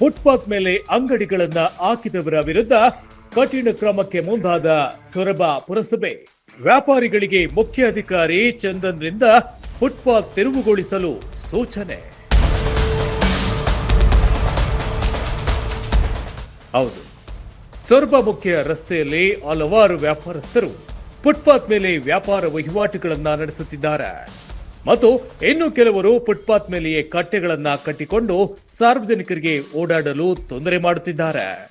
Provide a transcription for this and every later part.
Footpath ಮೇಲೆ ಅಂಗಡಿಗಳನ್ನ ಹಾಕಿದವರ ವಿರುದ್ಧ ಕಠಿಣ ಕ್ರಮಕ್ಕೆ ಮುಂದಾದ ಸೊರಬ ಪುರಸಭೆ. ವ್ಯಾಪಾರಿಗಳಿಗೆ ಮುಖ್ಯ ಅಧಿಕಾರಿ ಚಂದನ್ರಿಂದ ಫುಟ್ಪಾತ್ ತೆರವುಗೊಳಿಸಲು ಸೂಚನೆ. ಹೌದು. ಸೊರಬ ಮುಖ್ಯ ರಸ್ತೆಯಲ್ಲಿ ಹಲವಾರು ವ್ಯಾಪಾರಸ್ಥರು ಫುಟ್ಪಾತ್ ಮೇಲೆ ವ್ಯಾಪಾರ ವಹಿವಾಟುಗಳನ್ನ ನಡೆಸುತ್ತಿದ್ದಾರೆ. ಮತ್ತು ಇನ್ನು ಕೆಲವರು ಫುಟ್ಪಾತ್ ಮೇಲೆಯೇ ಕಟ್ಟೆಗಳನ್ನ ಕಟ್ಟಿಕೊಂಡು ಸಾರ್ವಜನಿಕರಿಗೆ ಓಡಾಡಲು ತೊಂದರೆ ಮಾಡುತ್ತಿದ್ದಾರೆ.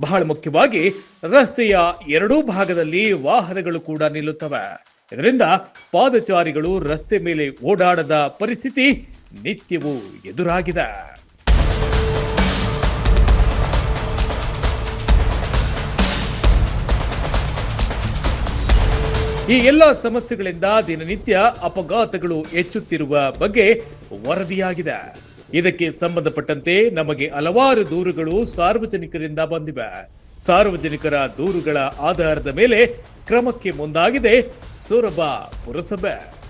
ಬಹಳ ಮುಖ್ಯವಾಗಿ ರಸ್ತೆಯ ಎರಡೂ ಭಾಗದಲ್ಲಿ ವಾಹನಗಳು ಕೂಡ ನಿಲ್ಲುತ್ತವೆ. ಇದರಿಂದ ಪಾದಚಾರಿಗಳು ರಸ್ತೆ ಮೇಲೆ ಓಡಾಡದ ಪರಿಸ್ಥಿತಿ ನಿತ್ಯವೂ ಎದುರಾಗಿದೆ. ಈ ಎಲ್ಲ ಸಮಸ್ಯೆಗಳಿಂದ ದಿನನಿತ್ಯ ಅಪಘಾತಗಳು ಹೆಚ್ಚುತ್ತಿರುವ ಬಗ್ಗೆ ವರದಿಯಾಗಿದೆ. ಇದಕ್ಕೆ ಸಂಬಂಧಪಟ್ಟಂತೆ ನಮಗೆ ಹಲವಾರು ದೂರುಗಳು ಸಾರ್ವಜನಿಕರಿಂದ ಬಂದಿವೆ. ಸಾರ್ವಜನಿಕರ ದೂರುಗಳ ಆಧಾರದ ಮೇಲೆ ಕ್ರಮಕ್ಕೆ ಮುಂದಾಗಿದೆ ಸೊರಬ ಪುರಸಭೆ.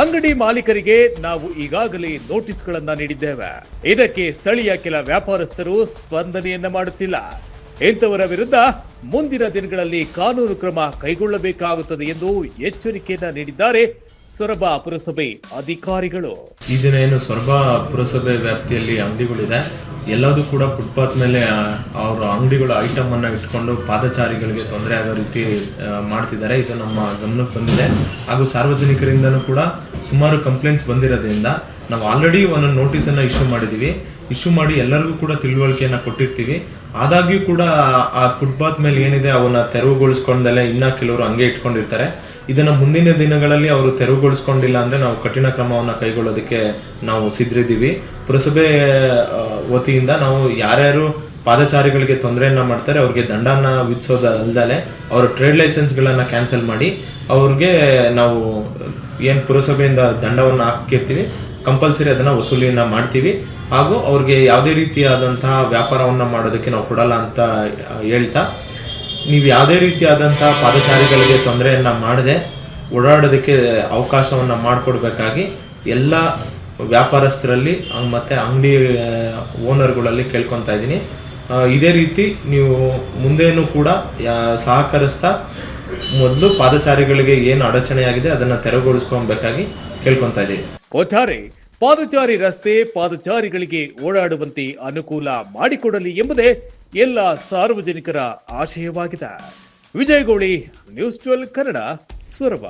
ಅಂಗಡಿ ಮಾಲೀಕರಿಗೆ ನಾವು ಈಗಾಗಲೇ ನೋಟಿಸ್ಗಳನ್ನ ನೀಡಿದ್ದೇವೆ. ಇದಕ್ಕೆ ಸ್ಥಳೀಯ ಕೆಲ ವ್ಯಾಪಾರಸ್ಥರು ಸ್ಪಂದನೆಯನ್ನ ಮಾಡುತ್ತಿಲ್ಲ. ಇಂಥವರ ವಿರುದ್ಧ ಮುಂದಿನ ದಿನಗಳಲ್ಲಿ ಕಾನೂನು ಕ್ರಮ ಕೈಗೊಳ್ಳಬೇಕಾಗುತ್ತದೆ ಎಂದು ಎಚ್ಚರಿಕೆಯನ್ನ ನೀಡಿದ್ದಾರೆ ಸೊರಬ ಪುರಸಭೆ ಅಧಿಕಾರಿಗಳು. ಈ ದಿನ ಏನು ಸೊರಬ ಪುರಸಭೆ ವ್ಯಾಪ್ತಿಯಲ್ಲಿ ಅಂಗಡಿಗಳಿದೆ. ಎಲ್ಲದೂ ಕೂಡ ಫುಟ್ಪಾತ್ ಮೇಲೆ ಅವರ ಅಂಗಡಿಗಳ ಐಟಮ್ ಅನ್ನ ಇಟ್ಕೊಂಡು ಪಾದಚಾರಿಗಳಿಗೆ ತೊಂದರೆ ಆಗೋ ರೀತಿ ಮಾಡ್ತಿದ್ದಾರೆ. ಇದು ನಮ್ಮ ಗಮನಕ್ಕೆ ಬಂದಿದೆ. ಹಾಗೂ ಸಾರ್ವಜನಿಕರಿಂದನೂ ಕೂಡ ಸುಮಾರು ಕಂಪ್ಲೇಂಟ್ಸ್ ಬಂದಿರೋದ್ರಿಂದ ನಾವು ಆಲ್ರೆಡಿ ಒಂದು ಅನ್ನ ಇಶ್ಯೂ ಮಾಡಿದೀವಿ. ಇಶ್ಯೂ ಮಾಡಿ ಎಲ್ಲರಿಗೂ ಕೂಡ ತಿಳುವಳಿಕೆಯನ್ನ ಕೊಟ್ಟಿರ್ತೀವಿ. ಆದಾಗ್ಯೂ ಕೂಡ ಆ ಫುಟ್ಪಾತ್ ಮೇಲೆ ಏನಿದೆ, ಅವನ್ನ ತೆರವುಗೊಳಿಸ್ಕೊಂಡಲ್ಲೇ ಇನ್ನ ಕೆಲವರು ಹಂಗೆ ಇಟ್ಕೊಂಡಿರ್ತಾರೆ. ಇದನ್ನ ಮುಂದಿನ ದಿನಗಳಲ್ಲಿ ಅವರು ತೆರವುಗೊಳಿಸ್ಕೊಂಡಿಲ್ಲ ಅಂದರೆ ನಾವು ಕಠಿಣ ಕ್ರಮವನ್ನು ಕೈಗೊಳ್ಳೋದಕ್ಕೆ ನಾವು ಸಿದ್ಧರಿದ್ದೀವಿ. ಪುರಸಭೆ ವತಿಯಿಂದ ನಾವು ಯಾರ್ಯಾರು ಪಾದಚಾರಿಗಳಿಗೆ ತೊಂದರೆಯನ್ನು ಮಾಡ್ತಾರೆ, ಅವ್ರಿಗೆ ದಂಡನ ವಿಧಿಸೋದು ಅಲ್ಲದೆ ಅವರ ಟ್ರೇಡ್ ಲೈಸೆನ್ಸ್ಗಳನ್ನು ಕ್ಯಾನ್ಸಲ್ ಮಾಡಿ, ಅವ್ರಿಗೆ ನಾವು ಏನು ಪುರಸಭೆಯಿಂದ ದಂಡವನ್ನು ಹಾಕಿರ್ತೀವಿ, ಕಂಪಲ್ಸರಿ ಅದನ್ನು ವಸೂಲಿಯನ್ನು ಮಾಡ್ತೀವಿ. ಹಾಗೂ ಅವ್ರಿಗೆ ಯಾವುದೇ ರೀತಿಯಾದಂತಹ ವ್ಯಾಪಾರವನ್ನು ಮಾಡೋದಕ್ಕೆ ನಾವು ಕೊಡಲ್ಲ ಅಂತ ಹೇಳ್ತಾ ನೀವು ಯಾವುದೇ ರೀತಿಯಾದಂಥ ಪಾದಚಾರಿಗಳಿಗೆ ತೊಂದರೆಯನ್ನ ಮಾಡದೆ ಓಡಾಡೋದಕ್ಕೆ ಅವಕಾಶವನ್ನ ಮಾಡಿಕೊಡ್ಬೇಕಾಗಿ ಎಲ್ಲ ವ್ಯಾಪಾರಸ್ಥರಲ್ಲಿ ಮತ್ತು ಅಂಗಡಿ ಓನರ್ಗಳಲ್ಲಿ ಕೇಳ್ಕೊತಾ ಇದ್ದೀನಿ. ಇದೇ ರೀತಿ ನೀವು ಮುಂದೇನು ಕೂಡ ಸಹಕರಿಸ್ತಾ ಮೊದಲು ಪಾದಚಾರಿಗಳಿಗೆ ಏನು ಅಡಚಣೆಯಾಗಿದೆ ಅದನ್ನು ತೆರವುಗೊಳಿಸ್ಕೊಬೇಕಾಗಿ ಕೇಳ್ಕೊತಾ ಇದ್ದೀವಿ ಒಟ್ಟಾರೆ ಪಾದಚಾರಿ ರಸ್ತೆ ಪಾದಚಾರಿಗಳಿಗೆ ಓಡಾಡುವಂತೆ ಅನುಕೂಲ ಮಾಡಿಕೊಡಲಿ ಎಂಬುದೇ ಎಲ್ಲ ಸಾರ್ವಜನಿಕರ ಆಶಯವಾಗಿದೆ. Vijayagowli news twelve Kannada, Soraba.